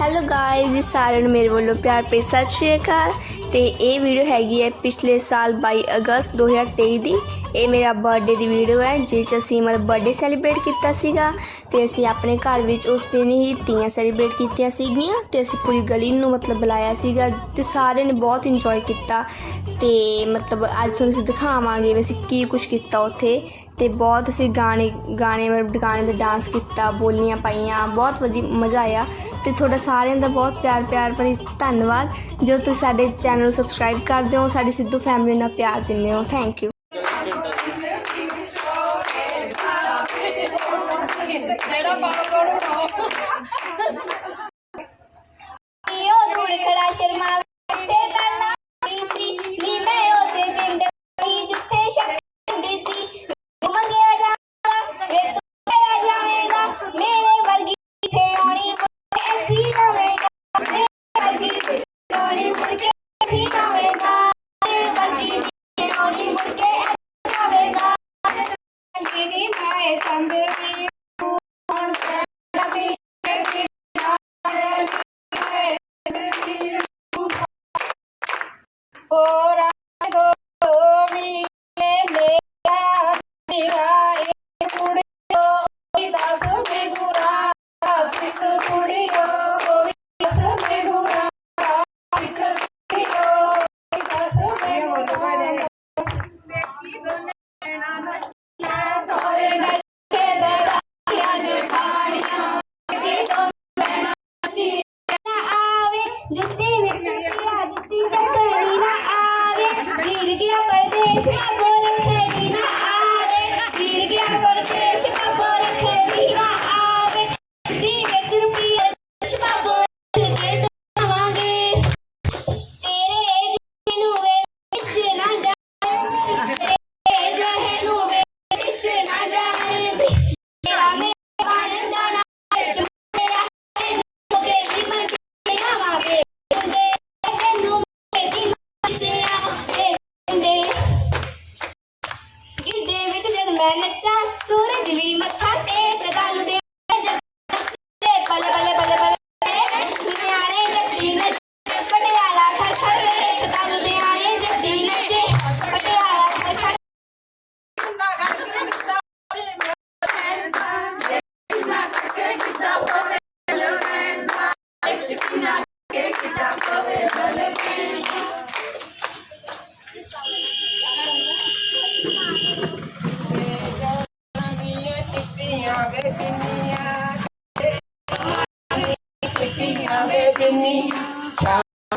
Hello guys ਜੀ ਸਾਰਿਆਂ ਨੂੰ ਮੇਰੇ ਵੱਲੋਂ ਪਿਆਰ ਭਰੀ ਸਤਿ ਸ਼੍ਰੀ ਅਕਾਲ। ਤੇ ਇਹ ਵੀਡੀਓ ਹੈਗੀ ਹੈ ਪਿਛਲੇ ਸਾਲ 22 ਅਗਸਤ 2023 ਦੀ। ਇਹ ਮੇਰਾ ਬਰਥਡੇ ਦੀ ਵੀਡੀਓ ਹੈ ਜਿਸ 'ਚ ਅਸੀਂ ਮੇਰਾ ਬਰਥਡੇ ਸੈਲੀਬ੍ਰੇਟ ਕੀਤਾ ਸੀਗਾ। ਤੇ ਅਸੀਂ ਆਪਣੇ ਘਰ ਵਿੱਚ ਉਸ ਦਿਨ ਹੀ ਤੀਆਂ ਸੈਲੀਬ੍ਰੇਟ ਕੀਤੀਆਂ ਸੀਗੀਆਂ ਤੇ ਅਸੀਂ ਪੂਰੀ ਗਲੀ ਨੂੰ ਮਤਲਬ ਬੁਲਾਇਆ ਸੀਗਾ ਤੇ ਸਾਰਿਆਂ ਨੇ ਬਹੁਤ ਇੰਜੋਏ ਕੀਤਾ। ਤੇ ਮਤਲਬ ਅੱਜ ਤੁਹਾਨੂੰ ਅਸੀਂ ਦਿਖਾਵਾਂਗੇ ਵੀ ਅਸੀਂ ਕੀ ਕੁਝ ਕੀਤਾ ਉੱਥੇ। ਅਤੇ ਬਹੁਤ ਅਸੀਂ ਗਾਣੇ ਗਾਣੇ ਗਾਣੇ 'ਤੇ ਡਾਂਸ ਕੀਤਾ, ਬੋਲੀਆਂ ਪਾਈਆਂ, ਬਹੁਤ ਵਧੀਆ, ਮਜ਼ਾ ਆਇਆ ਅਤੇ ਤੁਹਾਡਾ ਸਾਰਿਆਂ ਦਾ ਬਹੁਤ ਪਿਆਰ ਪਿਆਰ ਭਰੀ ਧੰਨਵਾਦ। ਜੋ ਤੁਸੀਂ ਸਾਡੇ ਚੈਨਲ ਨੂੰ ਸਬਸਕ੍ਰਾਈਬ ਕਰਦੇ ਹੋ ਸਾਡੀ ਸਿੱਧੂ ਫੈਮਿਲੀ ਨਾਲ ਪਿਆਰ ਦਿੰਦੇ ਹੋ। ਥੈਂਕ ਯੂ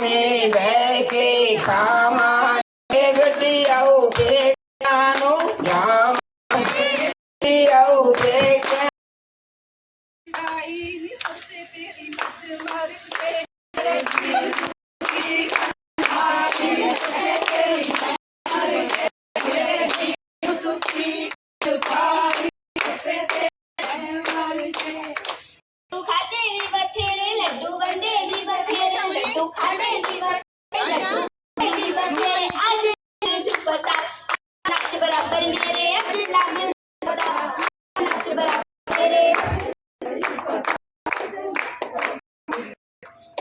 ને બેકે ખામા ગઢિયાઉ કે નાનું જામ ગઢિયાઉ કે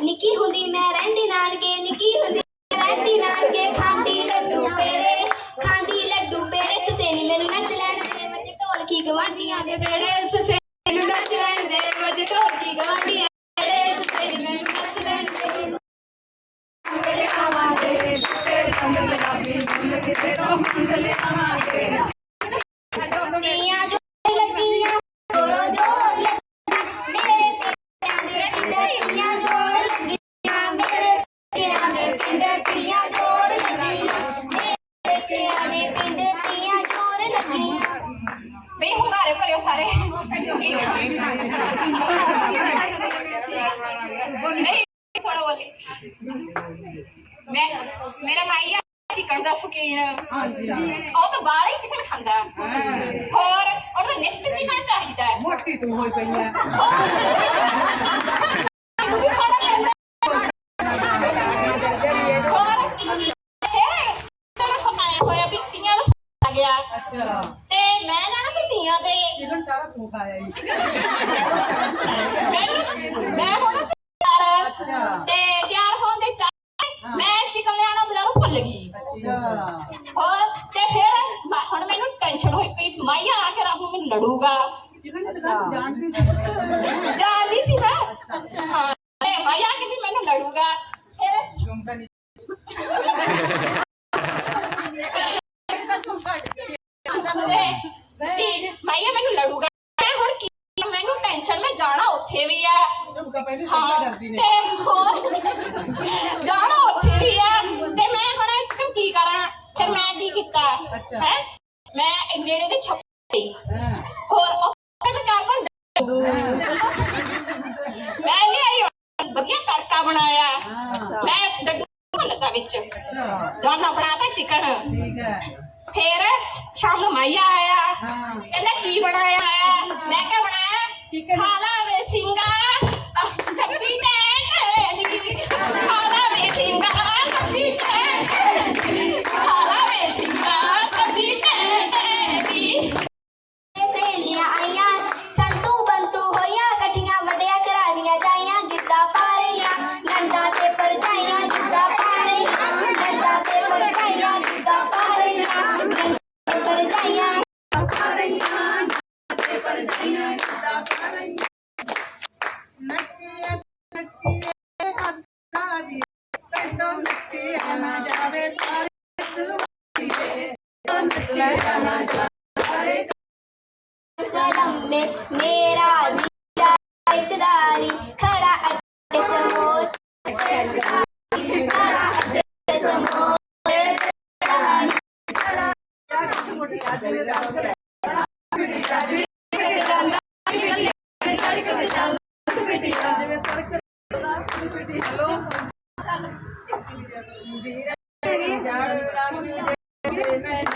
ਨਿੱਕੀ ਹੁੰਦੀ ਮੈਂ ਰਹਿੰਦੀ ਨਾਨਕੇ ਨਿੱਕੀ ਹੁੰਦੀ ਮੈਂ ਰਹਿੰਦੀ ਨਾਨਕੇ ਖਾਂਦੀ ਲੱਡੂ ਪੇੜੇ ਖਾਂਦੀ ਲੱਡੂ ਪੇੜੇ ਸਸੇ ਨੀ ਮੈਨੂੰ ਨੱਚ ਲੈਣ ਦੇ ਵਜੇ ਢੋਲਕੀ ਗਵਾਂਢੀਆਂ ਦੇ ਬੇੜੇ ਸਸੇ ਨਹੀਂ ਸੁਣੋ ਬੋਲੇ ਮੈਂ ਮੇਰਾ ਮਾਈਆ ਚਿਕਨ ਦਾ ਸ਼ੌਕੀਨ ਉਹ ਤਾਂ ਬਾਲਾ ਹੀ ਚਿਕਨ ਖਾਂਦਾ ਹੋਰ ਉਹਨੂੰ ਤਾਂ ਨਿੱਤ ਚਿਕਨ ਚਾਹੀਦਾ ਹੈ ਮੋਟੀ ਤੂੰ ਹੋਈ ਪਈ ਐ ਆਇਆ ਜੀ ਮੈਨੂੰ ਮੈਂ ਹੁਣ ਤਿਆਰ ਤੇ ਤਿਆਰ ਹੋਣ ਦੇ ਚਾਹ ਮੈਂ ਚਿਕਨ ਲਿਆਣਾ ਬਜ਼ਾਰੋਂ ਭੁੱਲ ਗਈ ਅੱਛਾ ਹੋਰ ਤੇ ਫਿਰ ਮੈਂ- ਹੁਣ ਮੈਨੂੰ ਟੈਨਸ਼ਨ ਹੋਈ ਪਈ ਮਾਇਆ ਆ ਕੇ ਰਾਤ ਨੂੰ ਮੈਨੂੰ ਲੜੂਗਾ ਜਿਨ੍ਹਾਂ ਨੇ ਦੁਕਾਨ ਜਾਣਦੀ ਸੀ ਜਾਣਦੀ ਸੀ ਮੈਂ ਹਾਂ ਤੇ ਮਾਇਆ ਆ ਕੇ ਵੀ ਮੈਨੂੰ ਲੜੂਗਾ ਫਿਰ ਝੁਮਕਾ ਨਹੀਂ ਇਹ ਤਾਂ ਝੁਮਕਾ ਤੇ ਮਾਇਆ ਮੈਨੂੰ ਲੜੂਗਾ। ਟੈਨਸ਼ਨ ਮੈਂ ਜਾਣਾ ਉੱਥੇ ਵੀ ਆ ਹਾਂ ਤੇ ਹੋਰ ਜਾਣਾ ਉੱਥੇ ਵੀ ਆ ਤੇ ਮੈਂ ਹੁਣ ਇੱਥੇ ਕੀ ਕਰਾਂ? ਫਿਰ ਮੈਂ ਕੀ ਕੀਤਾ? ਹੈ? ਮੈਂ ਨੇੜੇ ਦੇ ਛੱਪੀ ਹੋਰ ਉਹ ਮੈਂ ਚਾਰ ਪੰਜ ਮੈਂ ਲਿਆਈ ਹੁਣ ਵਧੀਆ ਤੜਕਾ ਬਣਾਇਆ। ਮੈਂ ਡੱਡੂ ਲੱਗਾ ਵਿੱਚ। ਦਾਨਾ ਬਣਾਤਾ ਚਿਕਨ ਫਿਰ ਸ਼ਾਮ ਨੂੰ ਮਾਈਆ ਆਇਆ। ਕਹਿੰਦਾ ਕੀ ਬਣਾਇਆ? ਆ ਮੈਂ ਕਿਹਾ ਬਣਾਇਆ ਖਾ ਲਾ ਵੇ ਸਿੰਘਾ ਸਲਾਮ ਮੇ ਮੇਰਾ ਜੀਜਾ ਰਿਚਦਾਰੀ ਖੜਾ ਅੱਡੇ ਸਮੋਸ ਖੜਾ ਅੱਡੇ ਸਮੋਸ ਇਧਰ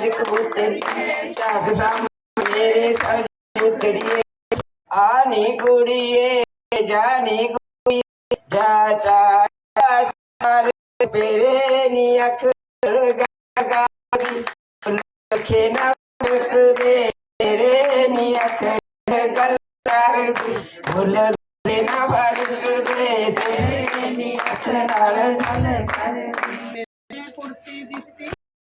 ਮੇਰੇ ਕਬੂਤਰੀ ਚੱਕ ਸਾਹਮਣੇ, ਮੇਰੇ ਸਬਜ ਕਬੂਤਰੀਏ ਆ ਨੀ ਕੁੜੀਏ, ਜਾ ਨੀ ਕੁੜੀਏ ਜਾ ਚਾ ਚਾਰ ਬੇਰੇ ਨੀ ਅੱਖ ਲਗਾ ਲਖੇ ਨਾ ਵੇ ਤੇਰੇ ਨੀ ਅੱਖ ਗੱਲ ਕਰਦੀ ਭੁੱਲ ਦੇ ਨਾ ਫ਼ਰਕ ਤੇਰੇ ਨੀ ਅੱਖ ਨਾਲ। ਗੱਲ ਕਰਦੀ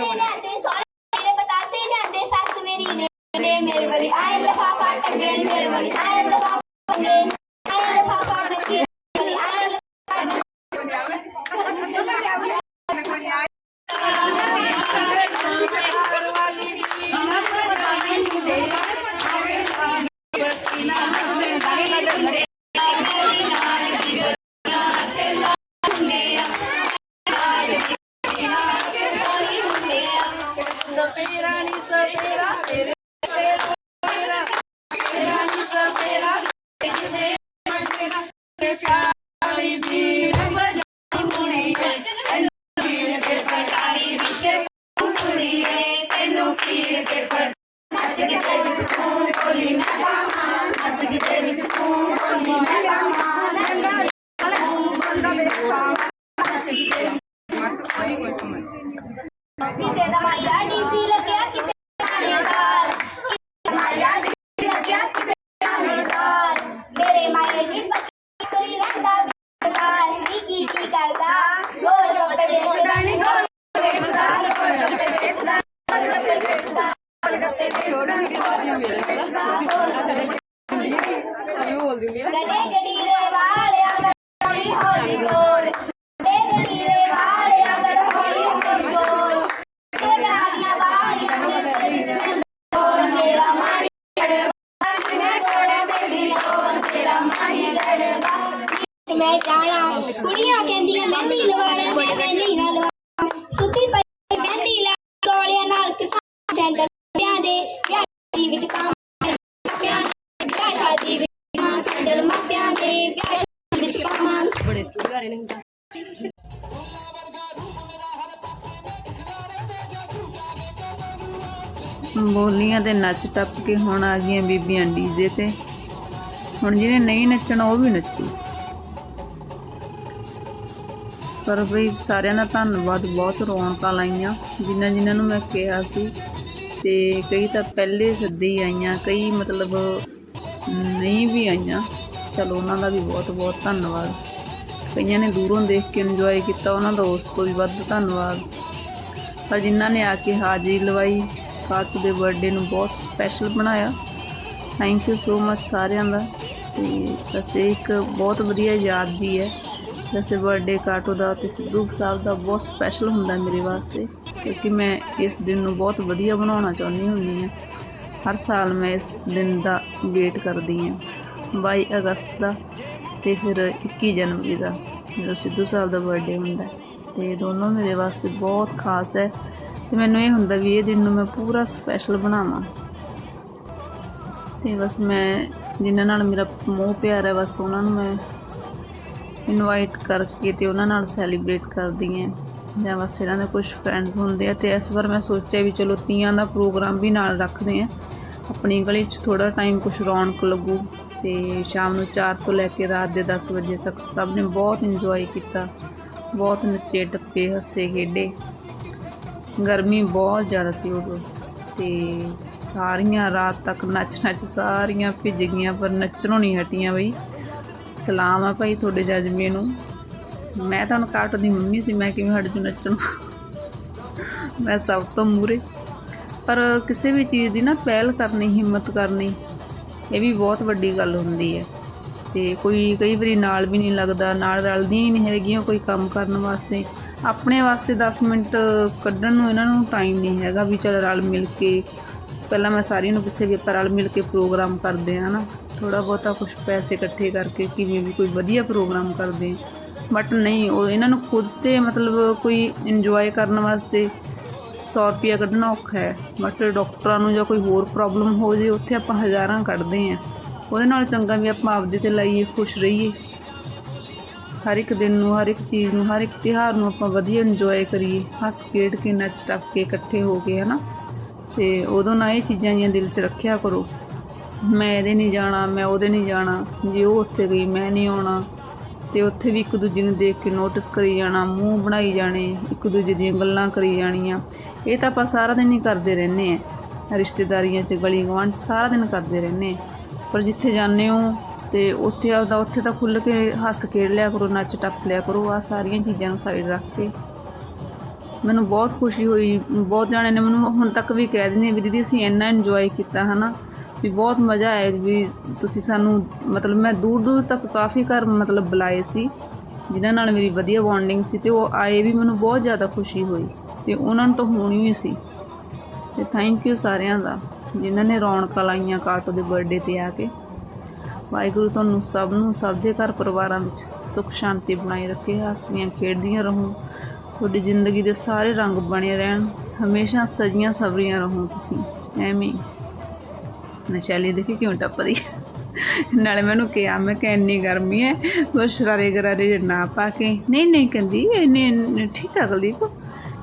ਲਿਆਂਦੇ ਸਾਰੇ ਮੇਰੇ ਪਤਾਸੇ ਲਿਆਂਦੇ ਸੱਸ ਮੇਰੀ ਨੇ ਮੇਰੇ ਵਾਲੀ। ਆਏ ਲਫਾਫਾ ਟੰਗੇ ਮੇਰੇ ਵਾਲੀ। ਆਏ ਜਾਣਾ ਕੁੜੀਆਂ ਕਹਿੰਦੀਆਂ ਮਹਿੰਦੀ ਲਵਾ ਲੈ ਮੈਂ ਮਹਿੰਦੀ ਨਾ ਲਵਾ ਸੁੱਤੀ ਪਈ ਮਹਿੰਦੀ ਲਾ ਕੋਲਿਆਂ ਨਾਲ ਕਿਸਾਨ ਸੈਂਟਰ ਪਿਆਂ ਦੇ ਵਿਆਹ ਸ਼ਾਦੀ ਵਿੱਚ ਕੰਮ ਪਿਆਂ ਦੇ ਵਿਆਹ ਸ਼ਾਦੀ ਵਿੱਚ ਮਾਂ ਸੈਂਡਲ ਮਾਪਿਆਂ ਦੇ ਵਿਆਹ ਸ਼ਾਦੀ ਵਿੱਚ ਪਾਵਾਂ। ਬੋਲੀਆਂ ਤੇ ਨੱਚ ਟੱਪ ਕੇ ਹੁਣ ਆ ਗਈਆਂ ਬੀਬੀਆਂ ਡੀਜੇ ਤੇ। ਹੁਣ ਜਿਹਨੇ ਨਹੀਂ ਨੱਚਣਾ ਉਹ ਵੀ ਨੱਚੂ। ਪਰ ਬਈ ਸਾਰਿਆਂ ਦਾ ਧੰਨਵਾਦ, ਬਹੁਤ ਰੌਣਕਾਂ ਲਾਈਆਂ। ਜਿਨ੍ਹਾਂ ਜਿਨ੍ਹਾਂ ਨੂੰ ਮੈਂ ਕਿਹਾ ਸੀ। ਤੇ ਕਈ ਤਾਂ ਪਹਿਲੇ ਸੱਦੇ ਹੀ ਆਈਆਂ, ਕਈ ਮਤਲਬ ਨਹੀਂ ਵੀ ਆਈਆਂ। ਚਲੋ, ਉਹਨਾਂ ਦਾ ਵੀ ਬਹੁਤ ਬਹੁਤ ਧੰਨਵਾਦ। ਕਈਆਂ ਨੇ ਦੂਰੋਂ ਦੇਖ ਕੇ ਇੰਜੋਏ ਕੀਤਾ, ਉਹਨਾਂ ਦਾ ਉਸ ਤੋਂ ਵੀ ਵੱਧ ਧੰਨਵਾਦ। ਪਰ ਜਿਨ੍ਹਾਂ ਨੇ ਆ ਕੇ ਹਾਜ਼ਰੀ ਲਵਾਈ ਕਾਟੂ ਦੇ ਬਰਥਡੇ ਨੂੰ ਬਹੁਤ ਸਪੈਸ਼ਲ ਬਣਾਇਆ। ਥੈਂਕ ਯੂ ਸੋ ਮਚ ਸਾਰਿਆਂ ਦਾ। ਤੇ ਵੈਸੇ ਇੱਕ ਬਹੁਤ ਵਧੀਆ ਯਾਦ ਜੀ ਹੈ। ਵੈਸੇ ਬਰਥਡੇ ਕਾਟੋ ਦਾ ਤੇ ਸਿੱਧੂ ਸਾਹਿਬ ਦਾ ਬਹੁਤ ਸਪੈਸ਼ਲ ਹੁੰਦਾ ਮੇਰੇ ਵਾਸਤੇ, ਕਿਉਂਕਿ ਮੈਂ ਇਸ ਦਿਨ ਨੂੰ ਬਹੁਤ ਵਧੀਆ ਬਣਾਉਣਾ ਚਾਹੁੰਦੀ ਹੁੰਦੀ ਹਾਂ ਹਰ ਸਾਲ ਮੈਂ ਇਸ ਦਿਨ ਦਾ ਵੇਟ ਕਰਦੀ ਹਾਂ 22 ਅਗਸਤ ਦਾ ਤੇ ਫਿਰ 21 ਜਨਵਰੀ ਦਾ, ਜਦੋਂ ਸਿੱਧੂ ਸਾਹਿਬ ਦਾ ਬਰਥਡੇ ਹੁੰਦਾ ਹੈ। ਤੇ ਦੋਨੋਂ ਮੇਰੇ ਵਾਸਤੇ ਬਹੁਤ ਖਾਸ ਹੈ ਤੇ ਮੈਨੂੰ ਇਹ ਹੁੰਦਾ ਵੀ ਇਹ ਦਿਨ ਨੂੰ ਮੈਂ ਪੂਰਾ ਸਪੈਸ਼ਲ ਬਣਾਵਾਂ ਤੇ ਬਸ ਮੈਂ, ਜਿਨ੍ਹਾਂ ਨਾਲ ਮੇਰਾ ਮੋਹ ਪਿਆਰ ਹੈ, ਬਸ ਉਹਨਾਂ ਨੂੰ ਮੈਂ ਇਨਵਾਈਟ ਕਰਕੇ ਤੇ ਉਹਨਾਂ ਨਾਲ ਸੈਲੀਬ੍ਰੇਟ ਕਰਦੀ ਹਾਂ। ਜਾਂ ਬਸ ਇਹਨਾਂ ਦੇ ਕੁਝ ਫਰੈਂਡਸ ਹੁੰਦੇ ਆ ਤੇ ਇਸ ਵਾਰ ਮੈਂ ਸੋਚਿਆ ਵੀ ਚਲੋ ਤੀਆਂ ਦਾ ਪ੍ਰੋਗਰਾਮ ਵੀ ਨਾਲ ਰੱਖਦੇ ਆ ਆਪਣੀ ਗਲੀ 'ਚ ਥੋੜਾ ਟਾਈਮ ਕੁਝ ਰੌਣਕ ਲੱਗੂ ਤੇ ਸ਼ਾਮ ਨੂੰ 4 ਤੋਂ ਲੈ ਕੇ ਰਾਤ ਦੇ 10 ਵਜੇ ਤੱਕ ਸਭ ਨੇ ਬਹੁਤ ਇੰਜੋਏ ਕੀਤਾ। ਬਹੁਤ ਨੱਚੇ ਟੱਪੇ, ਹੱਸੇ, ਖੇਡੇ। ਗਰਮੀ ਬਹੁਤ ਜ਼ਿਆਦਾ ਸੀ ਉਦੋਂ ਤੇ ਸਾਰੀਆਂ ਰਾਤ ਤੱਕ ਨੱਚ ਨੱਚ ਸਾਰੀਆਂ ਭਿੱਜ ਗਈਆਂ ਪਰ ਨੱਚਣੋਂ ਨਹੀਂ ਹਟੀਆਂ ਬਈ। ਸਲਾਮ ਆ ਭਾਈ ਤੁਹਾਡੇ ਜਜ਼ਬੇ ਨੂੰ। ਮੈਂ ਤੁਹਾਨੂੰ ਕਾਟ ਦੀ ਮੰਮੀ ਸੀ, ਮੈਂ ਕਿਵੇਂ ਹਟ ਜੂ ਨੱਚਣ? ਮੈਂ ਸਭ ਤੋਂ ਮੂਰੇ ਪਰ ਕਿਸੇ ਵੀ ਚੀਜ਼ ਦੀ ਨਾ ਪਹਿਲ ਕਰਨੀ, ਹਿੰਮਤ ਕਰਨੀ, ਇਹ ਵੀ ਬਹੁਤ ਵੱਡੀ ਗੱਲ ਹੁੰਦੀ ਹੈ। ਤੇ ਕੋਈ, ਕਈ ਵਾਰੀ ਨਾਲ ਵੀ ਨਹੀਂ ਲੱਗਦਾ, ਨਾਲ ਰਲਦੀਆਂ ਹੀ ਨਹੀਂ ਹੈਗੀਆਂ ਕੋਈ ਕੰਮ ਕਰਨ ਵਾਸਤੇ। ਆਪਣੇ ਵਾਸਤੇ 10 ਮਿੰਟ ਕੱਢਣ ਨੂੰ ਇਹਨਾਂ ਨੂੰ ਟਾਈਮ ਨਹੀਂ ਹੈਗਾ ਵੀ ਚਲ ਰਲ ਮਿਲ ਕੇ। ਪਹਿਲਾਂ ਮੈਂ ਸਾਰਿਆਂ ਨੂੰ ਪੁੱਛਿਆ ਵੀ ਆਪਾਂ ਰਲ ਮਿਲ ਕੇ ਪ੍ਰੋਗਰਾਮ ਕਰਦੇ ਹਾਂ ਨਾ ਥੋੜਾ ਬਹੁਤਾ ਕੁਝ ਪੈਸੇ ਇਕੱਠੇ ਕਰਕੇ ਕਿਵੇਂ ਵੀ ਕੋਈ ਵਧੀਆ ਪ੍ਰੋਗਰਾਮ ਕਰਦੇ ਬਟ ਨਹੀਂ, ਉਹ ਇਹਨਾਂ ਨੂੰ ਖੁਦ ਤੇ ਮਤਲਬ ਕੋਈ ਇੰਜੋਏ ਕਰਨ ਵਾਸਤੇ 100 ਰੁਪਿਆ ਕੱਢਣਾ ਔਖਾ ਹੈ। ਬਟ ਡਾਕਟਰਾਂ ਨੂੰ ਜਾਂ ਕੋਈ ਹੋਰ ਪ੍ਰੋਬਲਮ ਹੋ ਜੇ, ਉੱਥੇ ਆਪਾਂ ਹਜ਼ਾਰਾਂ ਕੱਢਦੇ ਆਂ। ਉਹਦੇ ਨਾਲ ਚੰਗਾ ਵੀ ਆਪਾਂ ਆਪਦੇ ਤੇ ਲਾਈਏ, ਖੁਸ਼ ਰਹੀਏ। ਹਰ ਇੱਕ ਦਿਨ ਨੂੰ, ਹਰ ਇੱਕ ਚੀਜ਼ ਨੂੰ, ਹਰ ਇੱਕ ਤਿਉਹਾਰ ਨੂੰ ਆਪਾਂ ਵਧੀਆ ਇੰਜੋਏ ਕਰੀਏ। ਹੱਸ ਖੇਡ ਕੇ, ਨੱਚ ਟੱਪ ਕੇ ਇਕੱਠੇ ਹੋ ਕੇ, ਹਨਾ? ਤੇ ਉਦੋਂ ਨਾ ਇਹ ਚੀਜ਼ਾਂ ਜੀਆਂ ਦਿਲ 'ਚ ਰੱਖਿਆ ਕਰੋ। ਮੈਂ ਇਹਦੇ ਨਹੀਂ ਜਾਣਾ, ਮੈਂ ਉਹਦੇ ਨਹੀਂ ਜਾਣਾ। ਜੇ ਉਹ ਉੱਥੇ ਗਈ, ਮੈਂ ਨਹੀਂ ਆਉਣਾ। ਤੇ ਉੱਥੇ ਵੀ ਇੱਕ ਦੂਜੇ ਨੂੰ ਦੇਖ ਕੇ ਨੋਟਿਸ ਕਰੀ ਜਾਣਾ, ਮੂੰਹ ਬਣਾਈ ਜਾਣੇ, ਇੱਕ ਦੂਜੇ ਦੀਆਂ ਗੱਲਾਂ ਕਰੀ ਜਾਣੀਆਂ। ਇਹ ਤਾਂ ਆਪਾਂ ਸਾਰਾ ਦਿਨ ਹੀ ਕਰਦੇ ਰਹਿੰਦੇ ਆ। ਰਿਸ਼ਤੇਦਾਰੀਆਂ 'ਚ, ਗਲੀ ਗਵਾਂਢ 'ਚ ਸਾਰਾ ਦਿਨ ਕਰਦੇ ਰਹਿੰਦੇ ਪਰ ਜਿੱਥੇ ਜਾਂਦੇ ਹੋ ਤੇ ਉੱਥੇ ਆਪਦਾ, ਉੱਥੇ ਤਾਂ ਖੁੱਲ੍ਹ ਕੇ ਹੱਸ ਖੇਡ ਲਿਆ ਕਰੋ, ਨੱਚ ਟੱਪ ਲਿਆ ਕਰੋ ਆ ਸਾਰੀਆਂ ਚੀਜ਼ਾਂ ਨੂੰ ਸਾਈਡ ਰੱਖ ਕੇ। ਮੈਨੂੰ ਬਹੁਤ ਖੁਸ਼ੀ ਹੋਈ, ਬਹੁਤ ਜਾਣੇ ਨੇ ਮੈਨੂੰ ਹੁਣ ਤੱਕ ਵੀ ਕਹਿ ਦਿੰਦੇ ਵੀ ਦੀਦੀ ਅਸੀਂ ਇੰਨਾ ਇੰਜੋਏ ਕੀਤਾ, ਹਨਾ? ਵੀ ਬਹੁਤ ਮਜ਼ਾ ਆਇਆ ਵੀ ਤੁਸੀਂ ਸਾਨੂੰ, ਮਤਲਬ ਮੈਂ ਦੂਰ ਦੂਰ ਤੱਕ ਕਾਫੀ ਘਰ ਮਤਲਬ ਬੁਲਾਏ ਸੀ, ਜਿਨ੍ਹਾਂ ਨਾਲ ਮੇਰੀ ਵਧੀਆ ਬੌਂਡਿੰਗ ਸੀ ਤੇ ਉਹ ਆਏ ਵੀ ਮੈਨੂੰ ਬਹੁਤ ਜ਼ਿਆਦਾ ਖੁਸ਼ੀ ਹੋਈ ਤੇ ਉਹਨਾਂ ਨੂੰ ਤਾਂ ਹੋਣੀ ਹੀ ਸੀ। ਤੇ ਥੈਂਕ ਯੂ ਸਾਰਿਆਂ ਦਾ, ਜਿਨ੍ਹਾਂ ਨੇ ਰੌਣਕਾਂ ਲਾਈਆਂ ਕਾਟੋ ਦੇ ਬਰਥਡੇ ਤੇ ਆ ਕੇ। ਵਾਹਿਗੁਰੂ ਤੁਹਾਨੂੰ ਸਭ ਨੂੰ, ਸਭ ਦੇ ਘਰ ਪਰਿਵਾਰਾਂ ਵਿੱਚ ਸੁੱਖ ਸ਼ਾਂਤੀ ਬਣਾਈ ਰੱਖੇ, ਹੱਸਦੀਆਂ ਖੇਡਦੀਆਂ ਰਹੋ, ਤੁਹਾਡੀ ਜ਼ਿੰਦਗੀ ਦੇ ਸਾਰੇ ਰੰਗ ਬਣੇ ਰਹਿਣ, ਹਮੇਸ਼ਾ ਸਜੀਆਂ ਸਵਰੀਆਂ ਰਹੋ ਤੁਸੀਂ, ਐਵੇਂ ਨਸ਼ੈਲੀ ਦੇਖੀ ਕਿਉਂ ਟੱਪਦੀ? ਨਾਲੇ ਮੈਨੂੰ ਕਿਹਾ, ਮੈਂ ਕਿ ਇੰਨੀ ਗਰਮੀ ਹੈ ਉਹ ਸ਼ਰਾਰੇ ਗਰਾਰੇ ਨਾ ਪਾ ਕੇ। ਨਹੀਂ ਨਹੀਂ ਕਹਿੰਦੀ ਇਹਨੇ ਠੀਕ ਆ ਕੁਲਦੀਪ।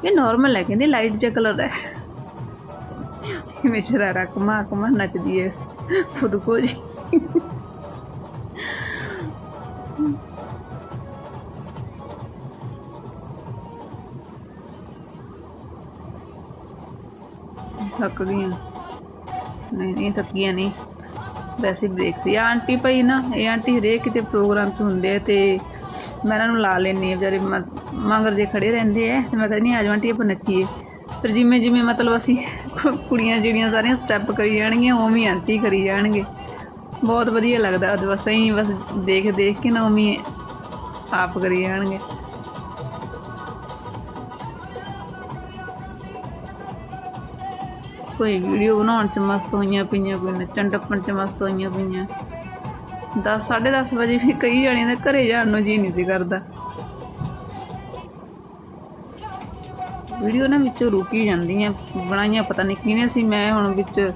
ਇਹ ਨਾਰਮਲ ਹੈ ਕਹਿੰਦੀ ਲਾਈਟ ਜਿਹਾ ਕਲਰ ਹੈ ਮੈਂ ਸ਼ਰਾਰਾ ਕਮਾ ਕਮਾ ਨੱਚਦੀ ਹੈ ਖੁਦ ਕੋ ਜੀ। ਥੱਕ ਹਾਂ ਨਹੀਂ ਨਹੀਂ ਥੱਕੀਆਂ ਨਹੀਂ। ਵੈਸੇ ਬ੍ਰੇਕ ਸੀ। ਆਹ ਆਂਟੀ ਭਾਈ ਨਾ, ਇਹ ਆਂਟੀ ਹਰੇਕ ਕਿਤੇ ਪ੍ਰੋਗਰਾਮ 'ਚ ਹੁੰਦੇ ਆ ਤੇ ਮੈਂ ਇਹਨਾਂ ਨੂੰ ਲਾ ਲੈਂਦੀ ਆ ਵਿਚਾਰੇ ਮ- ਮਗਰ ਜੇ ਖੜੇ ਰਹਿੰਦੇ ਆ ਤੇ ਮੈਂ ਕਹਿੰਦੀ ਆ ਜਾਓ ਆਂਟੀ, ਆਪਾਂ ਨੱਚੀਏ। ਫਿਰ ਜਿਵੇਂ ਜਿਵੇਂ ਮਤਲਬ ਅਸੀਂ ਕੁੜੀਆਂ ਜਿਹੜੀਆਂ ਸਾਰੀਆਂ ਸਟੈਪ ਕਰੀ ਜਾਣਗੀਆਂ, ਉਵੇਂ ਆਂਟੀ ਕਰੀ ਜਾਣਗੇ। ਬਹੁਤ ਵਧੀਆ ਲੱਗਦਾ। ਉਹ ਬਸ ਐਂ ਬਸ ਦੇਖ ਦੇਖ ਕੇ ਨਾ ਉਵੇਂ ਆਪ ਕਰੀ ਜਾਣਗੇ। ਕੋਈ ਵੀਡੀਓ ਬਣਾਉਣ ਚ ਮਸਤ ਹੋਈਆਂ ਪਈਆਂ, ਕੋਈ ਨੱਚਣ ਟੱਪਣ ਚ ਮਸਤ ਹੋਈਆਂ ਪਈਆਂ। ਦਸ 10:30 ਵਜੇ ਵੀ ਕਈ ਜਣਿਆਂ ਦੇ ਘਰੇ ਜਾਣ ਨੂੰ ਜੀ ਨਹੀਂ ਸੀ ਕਰਦਾ। ਵੀਡੀਓ ਨਾ ਵਿੱਚੋਂ ਰੁਕੀ ਜਾਂਦੀਆਂ, ਬਣਾਈਆਂ, ਪਤਾ ਨਹੀਂ ਕਿਹਨੇ ਸੀ। ਮੈਂ ਹੁਣ ਵਿੱਚ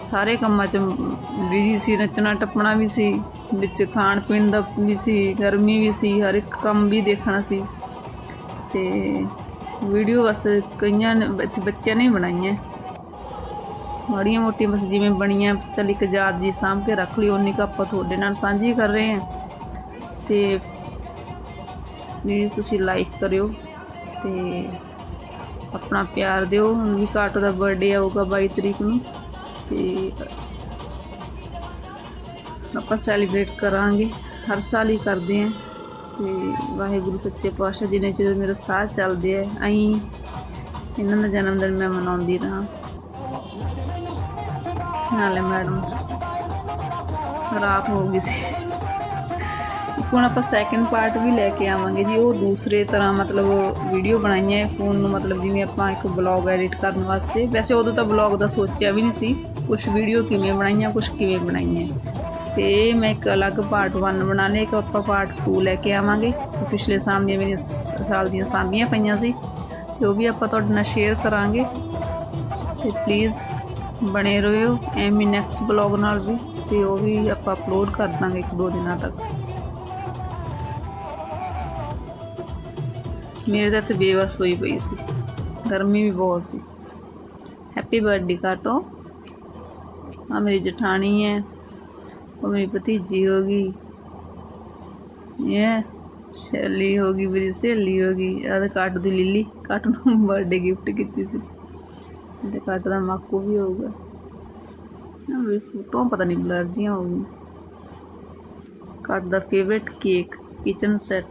ਸਾਰੇ ਕੰਮਾਂ 'ਚ ਬਿਜ਼ੀ ਸੀ, ਨੱਚਣਾ ਟੱਪਣਾ ਵੀ ਸੀ, ਵਿੱਚ ਖਾਣ ਪੀਣ ਦਾ ਵੀ ਸੀ, ਗਰਮੀ ਵੀ ਸੀ, ਹਰ ਇੱਕ ਕੰਮ ਵੀ ਦੇਖਣਾ ਸੀ। ਤੇ ਵੀਡੀਓ ਬਸ ਕਈਆਂ ਨੇ ਬੱਚ- ਬੱਚਿਆਂ ਨੇ ਬਣਾਈਆਂ। ਮਾੜੀਆਂ ਮੋਟੀਆਂ ਬਸ ਜਿਵੇਂ ਬਣੀਆਂ, ਚੱਲ ਇੱਕ ਯਾਦ ਜੀ ਸਾਂਭ ਕੇ ਰੱਖ ਲਈ ਉਨੀ ਕੁ ਆਪਾਂ ਤੁਹਾਡੇ ਨਾਲ ਸਾਂਝੀ ਕਰ ਰਹੇ ਹਾਂ। ਤੇ ਪਲੀਜ਼ ਤੁਸੀਂ ਲਾਈਕ ਕਰਿਓ ਤੇ ਆਪਣਾ ਪਿਆਰ ਦਿਓ। ਹੁਣ ਵੀ ਕਾਟੋ ਦਾ ਬਰਥਡੇ ਆਊਗਾ 22 ਤਰੀਕ ਨੂੰ ਤੇ ਆਪਾਂ ਸੈਲੀਬ੍ਰੇਟ ਕਰਾਂਗੇ। ਹਰ ਸਾਲ ਹੀ ਕਰਦੇ ਆਂ ਤੇ ਵਾਹਿਗੁਰੂ ਸੱਚੇ ਪਾਤਸ਼ਾਹ ਜੀ ਨੇ ਜਦੋਂ ਮੇਰਾ ਸਾਹ ਚੱਲਦੇ ਆ, ਐਂ ਇਹਨਾਂ ਦਾ ਜਨਮ ਦਿਨ ਮੈਂ ਮਨਾਉਂਦੀ ਰਹਾਂ। ਨਾਲੇ ਮੈਡਮ, ਰਾਤ ਹੋ ਗਈ ਸੀ। ਇੱਕ ਹੁਣ ਆਪਾਂ ਸੈਕਿੰਡ ਪਾਰਟ ਵੀ ਲੈ ਕੇ ਆਵਾਂਗੇ ਜੀ। ਉਹ ਦੂਸਰੇ ਤਰ੍ਹਾਂ ਮਤਲਬ ਵੀਡੀਓ ਬਣਾਈਆਂ ਫੋਨ ਨੂੰ, ਮਤਲਬ ਜਿਵੇਂ ਆਪਾਂ ਇੱਕ ਬਲੌਗ ਐਡਿਟ ਕਰਨ ਵਾਸਤੇ। ਵੈਸੇ ਉਦੋਂ ਤਾਂ ਬਲੌਗ ਦਾ ਸੋਚਿਆ ਵੀ ਨਹੀਂ ਸੀ ਕੁਝ ਵੀਡੀਓ ਕਿਵੇਂ ਬਣਾਈਆਂ ਕੁਝ ਕਿਵੇਂ ਬਣਾਈਆਂ। ਤੇ ਮੈਂ ਇੱਕ ਅਲੱਗ ਪਾਰਟ 1 ਬਣਾ ਲਿਆ, ਇੱਕ ਆਪਾਂ ਪਾਰਟ 2 ਲੈ ਕੇ ਆਵਾਂਗੇ। ਪਿਛਲੇ ਸਾਲ ਦੀਆਂ ਮੇਰੀਆਂ ਸ- ਸਾਲ ਦੀਆਂ ਸਾਂਭੀਆਂ ਪਈਆਂ ਸੀ। ਤੇ ਉਹ ਵੀ ਆਪਾਂ ਤੁਹਾਡੇ ਨਾਲ ਸ਼ੇਅਰ ਕਰਾਂਗੇ। ਤੇ ਪਲੀਜ਼ ਬਣੇ ਰਹੋ ਐਵੇਂ ਨੈਕਸਟ ਬਲੌਗ ਨਾਲ ਵੀ ਤੇ ਉਹ ਵੀ ਆਪਾਂ ਅਪਲੋਡ ਕਰ ਦਾਂਗੇ ਇੱਕ ਦੋ ਦਿਨਾਂ ਤੱਕ। ਮੇਰੇ ਤਾਂ ਤੇ ਬੇਵਸ ਹੋਈ ਪਈ ਸੀ। ਗਰਮੀ ਵੀ ਬਹੁਤ ਸੀ। ਹੈਪੀ ਬਰਥਡੇ ਕਾਟੋ। ਆ ਮੇਰੀ ਜਠਾਣੀ ਹੈ। ਉਹ ਮੇਰੀ ਭਤੀਜੀ ਹੋ ਗਈ। ਇਹ ਸ਼ੈਲੀ ਹੋ ਗਈ, ਮੇਰੀ ਸਹੇਲੀ ਹੋ ਗਈ। ਆਹ ਕਾਟ ਦੀ ਲਿੱਲੀ। ਕਾਟ ਨੂੰ ਬਰਥਡੇ ਗਿਫਟ ਕੀਤੀ ਸੀ। ਤੇ ਕੱਟ ਦਾ ਮਾਕੂ ਵੀ ਹੋਊਗਾ ਨਾ ਮੇਰੀ ਫੋਟੋ ਪਤਾ ਨਹੀਂ ਬਲਰ ਜੀਆਂ ਹੋ ਗਈਆਂ। ਕੱਟ ਦਾ ਫੇਵਰਟ ਕੇਕ ਕਿਚਨ ਸੈੱਟ